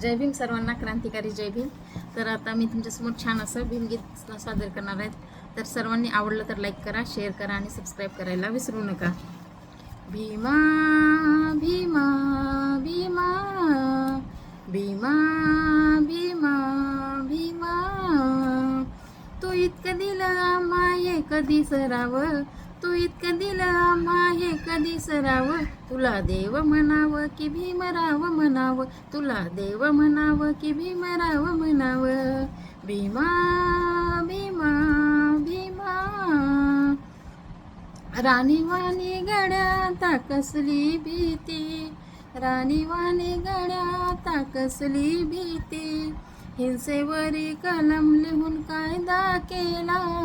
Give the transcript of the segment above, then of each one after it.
जय भीम सर्वांना क्रांतिकारी जय भीम. तर आता मी तुमच्यासमोर छान असं भीमगीत सादर करणार आहेत. तर सर्वांनी आवडलं तर लाईक करा शेअर करा आणि सबस्क्राईब करायला विसरू नका. भीमा भीमा भीमा भीमा भीमा भीमा. तू इतकं दिलं माये कधी सरावं तू इतकं दिलं माये कधी सरावं तुला देव म्हणावं की भीमराव म्हणावं? तुला देव म्हणावं की भीमराव म्हणावं? भीमा भीमा भीमा. राणीवाणी गड्या कसली भीती? राणीवाणी गड्या कसली भीती? हिंसेवरी कलम लिहून कायदा केला?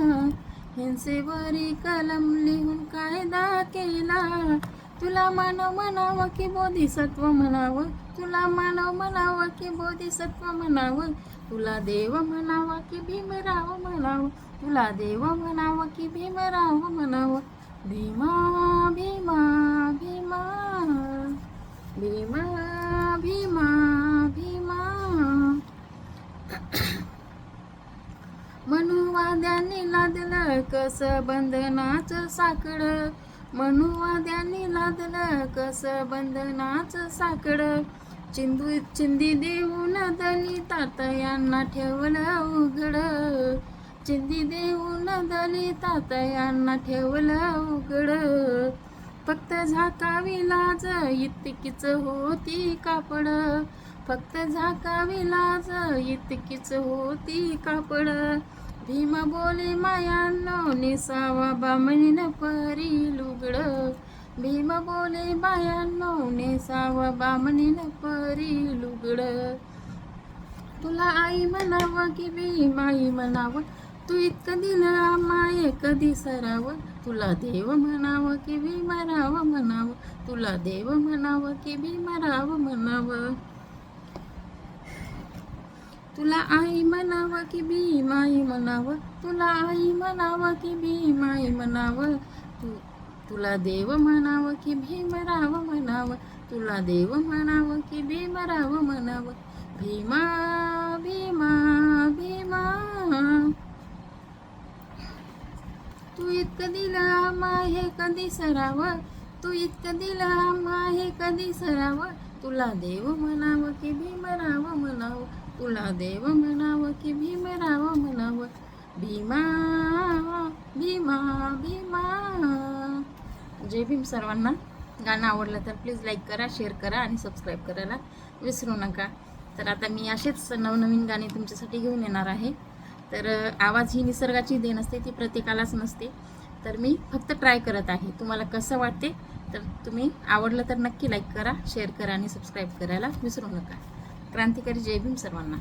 हिंसेवरी कलम लिहून कायदा केला. तुला मानव म्हणावं की बोधिसत्व म्हणावं. तुला मानव म्हणावं की बोधिसत्व म्हणावं. तुला देव म्हणावं की भीमराव म्हणावं. तुला देव म्हणावं की भीमराव म्हणावं. कस बंधनाचं साकड? मनुवाद्यांनी लादलं कस बंधनाचं साकड? चिंदू चिंदी देऊन दलित यांना ठेवलं उघड. चिंदी देऊन दलित यांना ठेवलं उघड. फक्त झाकावी लाज इतकीच होती कापड. फक्त झाकावी लाज इतकीच होती कापड. भीम बोले मायानो नेसावा बामणीन परी लुगड भीम बोले बायांनो नेसावा बामणीन परी लुगड तुला आई म्हणावं की भीमाई म्हणावं तू इतकं दिलं माये कधी सरावं? तुला देव म्हणावं की भीमराव म्हणावं तुला देव म्हणावं की भीमराव म्हणावं. तुला आई म्हणावं की बी माई म्हणावं. तुला आई म्हणावं की बी माई म्हणावं. तू तुला देव म्हणावं की भीमराव म्हणावं. तुला देव म्हणावं की भीमराव म्हणावं. भीमा भीमा भीमा. तू इतकं दिला माहे कधी सरावं? तू इतकं दिला माहे कधी सरावं? तुला देव म्हणावं की भीमराव म्हणावं. तुला देव म्हणावं की भीमराव म्हणावं भीमा भीमा भीमा. जय भीम सर्वांना. गाणं आवडलं तर प्लीज लाईक करा शेअर करा आणि सबस्क्राईब करायला विसरू नका. तर आता मी असेच नवनवीन गाणी तुमच्यासाठी घेऊन येणार आहे. तर आवाज ही निसर्गाची देण असते ती प्रत्येकालाच नसते. तर मी फक्त ट्राय करत आहे. तुम्हाला कसं वाटते? तर तुम्ही आवडलं तर नक्की लाईक करा शेअर करा आणि सबस्क्राईब करायला विसरू नका. क्रांतिकारी जय भीम सर्वांना.